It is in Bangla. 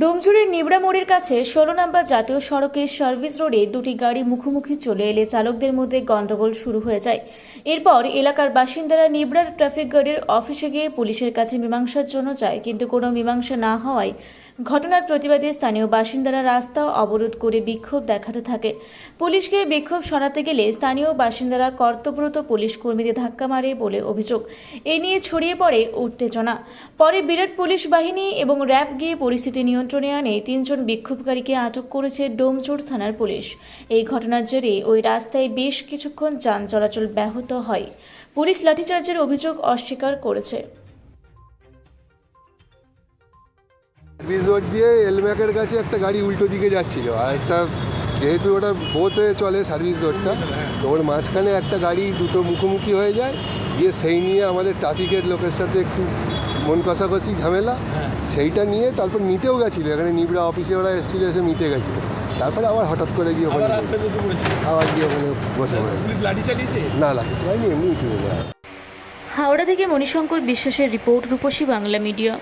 ডোমজুড়ের নিবড়া মোড়ের কাছে ষোলো নম্বর জাতীয় সড়কের সার্ভিস রোডে দুটি গাড়ি মুখোমুখি চলে এলে চালকদের মধ্যে গণ্ডগোল শুরু হয়ে যায়। এরপর এলাকার বাসিন্দারা নিবড়ার ট্রাফিক গার্ডের অফিসে গিয়ে পুলিশের কাছে মীমাংসার জন্য যায়, কিন্তু কোনো মীমাংসা না হওয়ায় ঘটনার প্রতিবাদে স্থানীয় বাসিন্দারা রাস্তা অবরোধ করে বিক্ষোভ দেখাতে থাকে। পুলিশকে বিক্ষোভ সরাতে গেলে স্থানীয় বাসিন্দারা কর্তব্যরত পুলিশ কর্মীদের ধাক্কা মারে বলে অভিযোগ। এ নিয়ে ছড়িয়ে পড়ে উত্তেজনা। পরে বিরাট পুলিশ বাহিনী এবং র্যাব গিয়ে পরিস্থিতি নিয়ন্ত্রণে আনে। তিনজন বিক্ষোভকারীকে আটক করেছে ডোমচোর থানার পুলিশ। এই ঘটনার জেরে ওই রাস্তায় বেশ কিছুক্ষণ যান চলাচল ব্যাহত হয়। পুলিশ লাঠিচার্জের অভিযোগ অস্বীকার করেছে। সার্ভিস রোড দিয়ে এলম্যাকের কাছে একটা গাড়ি উল্টো দিকে যাচ্ছিল। আর একটা যেহেতু ওটা বোতে চলে সার্ভিস রোডটা তো ওর মাঝখানে একটা গাড়ি দুটো মুখোমুখি হয়ে যায় দিয়ে সেই নিয়ে আমাদের ট্রাফিকের লোকের সাথে একটু মন কষাকষি ঝামেলা। সেইটা নিয়ে তারপর মিটেও গেছিল এখানে নিবড়া অফিসে ওরা এসেছিল এসে মিটে গেছিল। তারপরে আবার হঠাৎ করে গিয়ে ওখানে আবার গিয়ে ওখানে বসে পড়ে লাঠি না লাগিয়েছে এমনি উঠে যায় হাওড়া থেকে মণিশঙ্কর বিশ্বাসের রিপোর্ট রূপসী বাংলা মিডিয়া।